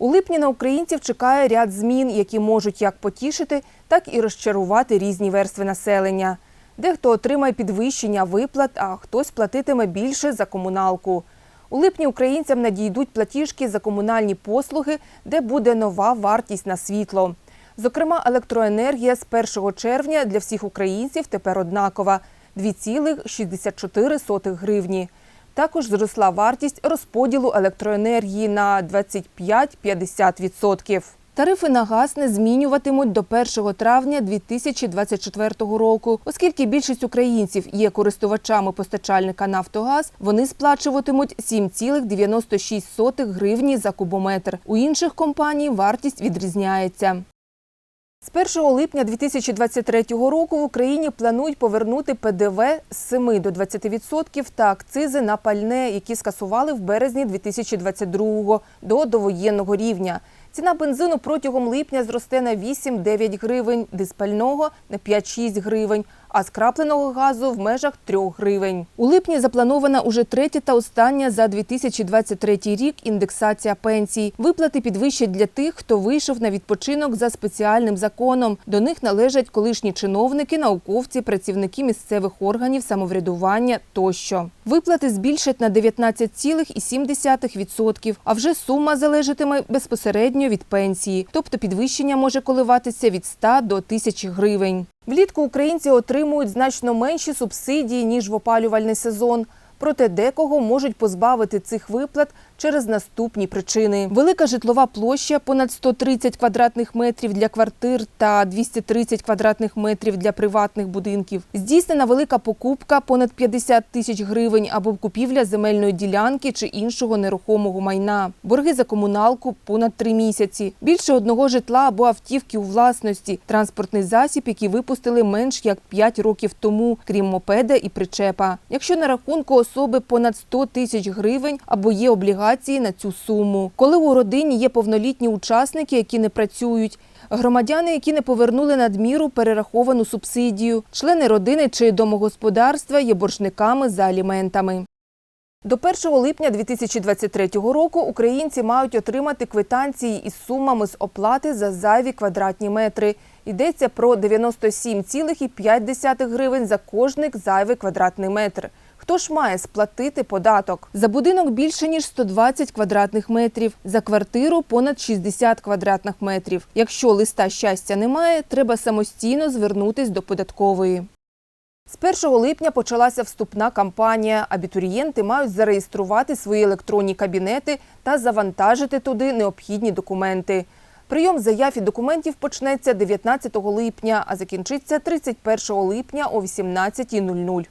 У липні на українців чекає ряд змін, які можуть як потішити, так і розчарувати різні верстви населення. Дехто отримає підвищення виплат, а хтось платитиме більше за комуналку. У липні українцям надійдуть платіжки за комунальні послуги, де буде нова вартість на світло. Зокрема, електроенергія з 1 червня для всіх українців тепер однакова – 2,64 гривні. Також зросла вартість розподілу електроенергії на 25-50%. Тарифи на газ не змінюватимуть до 1 травня 2024 року. Оскільки більшість українців є користувачами постачальника «Нафтогаз», вони сплачуватимуть 7,96 гривні за кубометр. У інших компаній вартість відрізняється. З 1 липня 2023 року в Україні планують повернути ПДВ з 7 до 20% та акцизи на пальне, які скасували в березні 2022 до довоєнного рівня. Ціна бензину протягом липня зросте на 8-9 гривень, диспального – на 5-6 гривень, а скрапленого газу в межах 3 гривень. У липні запланована уже третя та остання за 2023 рік індексація пенсій. Виплати підвищать для тих, хто вийшов на відпочинок за спеціальним законом. До них належать колишні чиновники, науковці, працівники місцевих органів самоврядування тощо. Виплати збільшать на 19,7%, а вже сума залежатиме безпосередньо від пенсії. Тобто підвищення може коливатися від 100 до 1000 гривень. Влітку українці отримують значно менші субсидії, ніж в опалювальний сезон. Проте декого можуть позбавити цих виплат через наступні причини. Велика житлова площа понад 130 квадратних метрів для квартир та 230 квадратних метрів для приватних будинків. Здійснена велика покупка понад 50 тисяч гривень або купівля земельної ділянки чи іншого нерухомого майна. Борги за комуналку понад три місяці. Більше одного житла або автівки у власності. Транспортний засіб, який випустили менш як 5 років тому, крім мопеда і причепа. Якщо на рахунку особи понад 100 тисяч гривень або є облігації на цю суму. Коли у родині є повнолітні учасники, які не працюють, громадяни, які не повернули надміру перераховану субсидію, члени родини чи домогосподарства є боржниками за аліментами. До 1 липня 2023 року українці мають отримати квитанції із сумами з оплати за зайві квадратні метри. Йдеться про 97,5 гривень за кожний зайвий квадратний метр. Хто ж має сплатити податок? За будинок більше ніж 120 квадратних метрів, за квартиру понад 60 квадратних метрів. Якщо листа щастя немає, треба самостійно звернутись до податкової. З 1 липня почалася вступна кампанія. Абітурієнти мають зареєструвати свої електронні кабінети та завантажити туди необхідні документи. Прийом заяв і документів почнеться 19 липня, а закінчиться 31 липня о 18.00.